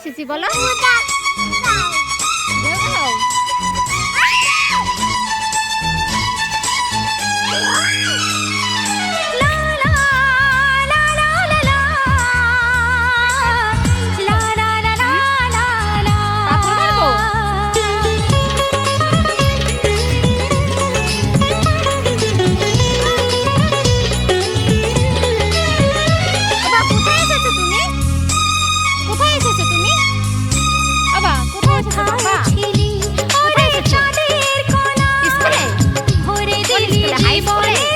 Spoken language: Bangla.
এসেছি বলো। ছিলি। ওরে চাঁদের কোনা স্কুলে? ভরে দিলি জীবনে।